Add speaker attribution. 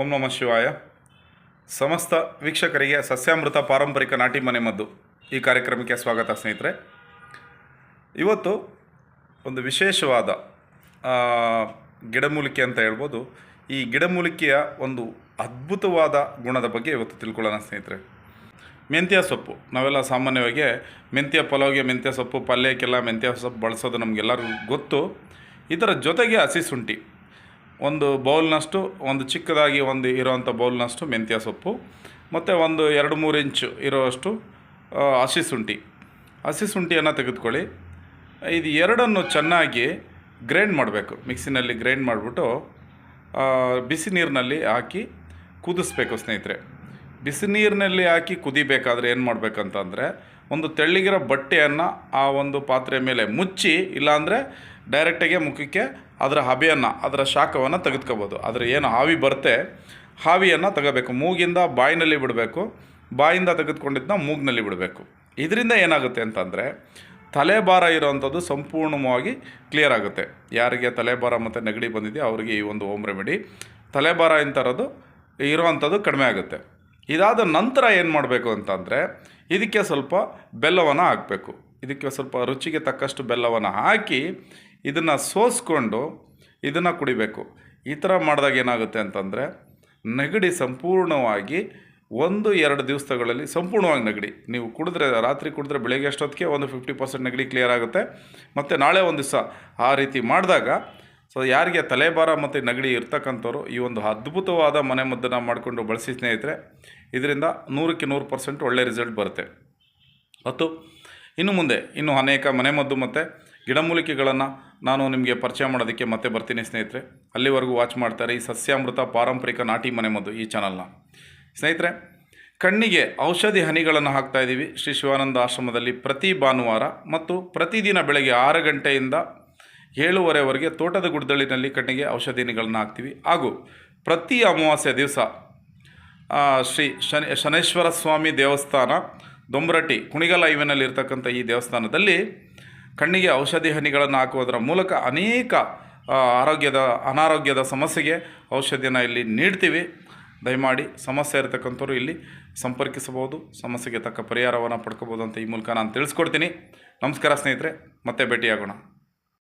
Speaker 1: ಓಂ ನಮ ಶಿವಾಯ. ಸಮಸ್ತ ವೀಕ್ಷಕರಿಗೆ ಸಸ್ಯಾಮೃತ ಪಾರಂಪರಿಕ ನಾಟಿ ಮನೆ ಮದ್ದು ಈ ಕಾರ್ಯಕ್ರಮಕ್ಕೆ ಸ್ವಾಗತ ಸ್ನೇಹಿತರೆ. ಇವತ್ತು ಒಂದು ವಿಶೇಷವಾದ ಗಿಡಮೂಲಿಕೆ ಅಂತ ಹೇಳ್ಬೋದು. ಈ ಗಿಡಮೂಲಿಕೆಯ ಒಂದು ಅದ್ಭುತವಾದ ಗುಣದ ಬಗ್ಗೆ ಇವತ್ತು ತಿಳ್ಕೊಳ್ಳೋಣ ಸ್ನೇಹಿತರೆ. ಮೆಂತ್ಯ ಸೊಪ್ಪು, ನಾವೆಲ್ಲ ಸಾಮಾನ್ಯವಾಗಿ ಮೆಂತ್ಯ ಪಲಾವ್ಗೆ ಮೆಂತ್ಯ ಸೊಪ್ಪು, ಪಲ್ಯಕ್ಕೆಲ್ಲ ಮೆಂತ್ಯ ಸೊಪ್ಪು ಬಳಸೋದು ನಮಗೆಲ್ಲರಿಗೂ ಗೊತ್ತು. ಇದರ ಜೊತೆಗೆ ಹಸಿ ಶುಂಠಿ ಒಂದು ಬೌಲ್ನಷ್ಟು ಒಂದು ಚಿಕ್ಕದಾಗಿ ಒಂದು ಇರೋವಂಥ ಬೌಲ್ನಷ್ಟು ಮೆಂತ್ಯ ಸೊಪ್ಪು, ಮತ್ತು ಒಂದು ಎರಡು ಮೂರು ಇಂಚು ಇರೋವಷ್ಟು ಹಸಿ ಶುಂಠಿ. ಹಸಿ ಶುಂಠಿಯನ್ನು ತೆಗೆದುಕೊಳ್ಳಿ. ಇದು ಎರಡನ್ನು ಚೆನ್ನಾಗಿ ಗ್ರೈಂಡ್ ಮಾಡಬೇಕು. ಮಿಕ್ಸಿನಲ್ಲಿ ಗ್ರೈಂಡ್ ಮಾಡಿಬಿಟ್ಟು ಬಿಸಿ ನೀರಿನಲ್ಲಿ ಹಾಕಿ ಕುದಿಸ್ಬೇಕು ಸ್ನೇಹಿತರೆ. ಬಿಸಿ ನೀರಿನಲ್ಲಿ ಹಾಕಿ ಕುದಿಬೇಕಾದ್ರೆ ಏನು ಮಾಡಬೇಕಂತಂದರೆ, ಒಂದು ತೆಳ್ಳಗಿರೋ ಬಟ್ಟೆಯನ್ನು ಆ ಒಂದು ಪಾತ್ರೆ ಮೇಲೆ ಮುಚ್ಚಿ, ಇಲ್ಲಾಂದರೆ ಡೈರೆಕ್ಟಾಗೆ ಮುಖಕ್ಕೆ ಅದರ ಹಬೆಯನ್ನು, ಅದರ ಶಾಖವನ್ನು ತೆಗೆದುಕೋಬೋದು. ಅದರ ಏನು ಹಾವಿ ಬರುತ್ತೆ, ಹಾವಿಯನ್ನು ತಗೋಬೇಕು. ಮೂಗಿಂದ ಬಾಯಿನಲ್ಲಿ ಬಿಡಬೇಕು. ಬಾಯಿಂದ ತೆಗೆದುಕೊಂಡಿದ್ದನ್ನ ಮೂಗಿನಲ್ಲಿ ಬಿಡಬೇಕು. ಇದರಿಂದ ಏನಾಗುತ್ತೆ ಅಂತಂದರೆ, ತಲೆಭಾರ ಇರೋವಂಥದ್ದು ಸಂಪೂರ್ಣವಾಗಿ ಕ್ಲಿಯರ್ ಆಗುತ್ತೆ. ಯಾರಿಗೆ ತಲೆಭಾರ ಮತ್ತು ನೆಗಡಿ ಬಂದಿದೆಯೋ ಅವರಿಗೆ ಈ ಒಂದು ಓಮ್ ರೆಮಿಡಿ ತಲೆಭಾರ ಇಂಥರದ್ದು ಇರೋವಂಥದ್ದು ಕಡಿಮೆ ಆಗುತ್ತೆ. ಇದಾದ ನಂತರ ಏನು ಮಾಡಬೇಕು ಅಂತಂದರೆ, ಇದಕ್ಕೆ ಸ್ವಲ್ಪ ಬೆಲ್ಲವನ್ನು ಹಾಕಬೇಕು. ಇದಕ್ಕೆ ಸ್ವಲ್ಪ ರುಚಿಗೆ ತಕ್ಕಷ್ಟು ಬೆಲ್ಲವನ್ನು ಹಾಕಿ ಇದನ್ನು ಸೋಸ್ಕೊಂಡು ಇದನ್ನು ಕುಡಿಬೇಕು. ಈ ಥರ ಮಾಡಿದಾಗ ಏನಾಗುತ್ತೆ ಅಂತಂದರೆ ನೆಗಡಿ ಸಂಪೂರ್ಣವಾಗಿ ಒಂದು ಎರಡು ದಿವಸಗಳಲ್ಲಿ ಸಂಪೂರ್ಣವಾಗಿ ನೆಗಡಿ. ನೀವು ಕುಡಿದ್ರೆ ರಾತ್ರಿ ಕುಡಿದ್ರೆ ಬೆಳಗ್ಗೆ ಅಷ್ಟೊತ್ತಿಗೆ ಒಂದು ಫಿಫ್ಟಿ ಪರ್ಸೆಂಟ್ ನೆಗಡಿ ಕ್ಲಿಯರ್ ಆಗುತ್ತೆ. ಮತ್ತು ನಾಳೆ ಒಂದು ದಿವಸ ಆ ರೀತಿ ಮಾಡಿದಾಗ ಸೊ ಯಾರಿಗೆ ತಲೆಭಾರ ಮತ್ತು ನೆಗಡಿ ಇರ್ತಕ್ಕಂಥವ್ರು ಈ ಒಂದು ಅದ್ಭುತವಾದ ಮನೆಮದ್ದನ್ನು ಮಾಡಿಕೊಂಡು ಬಳಸಿ ಸ್ನೇಹಿತರೆ, ಇದರಿಂದ ನೂರಕ್ಕೆ ನೂರು ಪರ್ಸೆಂಟ್ ಒಳ್ಳೆ ರಿಸಲ್ಟ್ ಬರುತ್ತೆ. ಮತ್ತು ಇನ್ನು ಮುಂದೆ, ಇನ್ನು ಅನೇಕ ಮನೆಮದ್ದು ಮತ್ತು ಗಿಡಮೂಲಿಕೆಗಳನ್ನು ನಾನು ನಿಮಗೆ ಪರಿಚಯ ಮಾಡೋದಕ್ಕೆ ಮತ್ತೆ ಬರ್ತೀನಿ ಸ್ನೇಹಿತರೆ. ಅಲ್ಲಿವರೆಗೂ ವಾಚ್ ಮಾಡ್ತಾರೆ ಈ ಸಸ್ಯಾಮೃತ ಪಾರಂಪರಿಕ ನಾಟಿ ಮನೆಮದ್ದು ಈ ಚಾನಲ್ನ ಸ್ನೇಹಿತರೆ, ಕಣ್ಣಿಗೆ ಔಷಧಿ ಹನಿಗಳನ್ನು ಹಾಕ್ತಾ ಇದ್ದೀವಿ ಶ್ರೀ ಶಿವಾನಂದ ಆಶ್ರಮದಲ್ಲಿ ಪ್ರತಿ ಭಾನುವಾರ ಮತ್ತು ಪ್ರತಿದಿನ ಬೆಳಗ್ಗೆ ಆರು ಗಂಟೆಯಿಂದ ಏಳುವರೆವರೆಗೆ ತೋಟದ ಗುಡ್ದಳಿನಲ್ಲಿ ಕಣ್ಣಿಗೆ ಔಷಧಿ ಹನಿಗಳನ್ನು ಹಾಕ್ತೀವಿ. ಹಾಗೂ ಪ್ರತಿ ಅಮಾವಾಸ್ಯ ದಿವಸ ಶ್ರೀ ಶನಿ, ಶನೇಶ್ವರ ಸ್ವಾಮಿ ದೇವಸ್ಥಾನ ದೊಂಬರಟ್ಟಿ ಕುಣಿಗಲ್ ಐವಿನಲ್ಲಿರ್ತಕ್ಕಂಥ ಈ ದೇವಸ್ಥಾನದಲ್ಲಿ ಕಣ್ಣಿಗೆ ಔಷಧಿ ಹನಿಗಳನ್ನು ಹಾಕುವುದರ ಮೂಲಕ ಅನೇಕ ಆರೋಗ್ಯದ, ಅನಾರೋಗ್ಯದ ಸಮಸ್ಯೆಗೆ ಔಷಧಿಯನ್ನು ಇಲ್ಲಿ ನೀಡ್ತೀವಿ. ದಯಮಾಡಿ ಸಮಸ್ಯೆ ಇರತಕ್ಕಂಥವ್ರು ಇಲ್ಲಿ ಸಂಪರ್ಕಿಸಬಹುದು. ಸಮಸ್ಯೆಗೆ ತಕ್ಕ ಪರಿಹಾರವನ್ನು ಪಡ್ಕೋಬೋದು ಅಂತ ಈ ಮೂಲಕ ನಾನು ತಿಳಿಸ್ಕೊಡ್ತೀನಿ. ನಮಸ್ಕಾರ ಸ್ನೇಹಿತರೆ, ಮತ್ತೆ ಭೇಟಿಯಾಗೋಣ.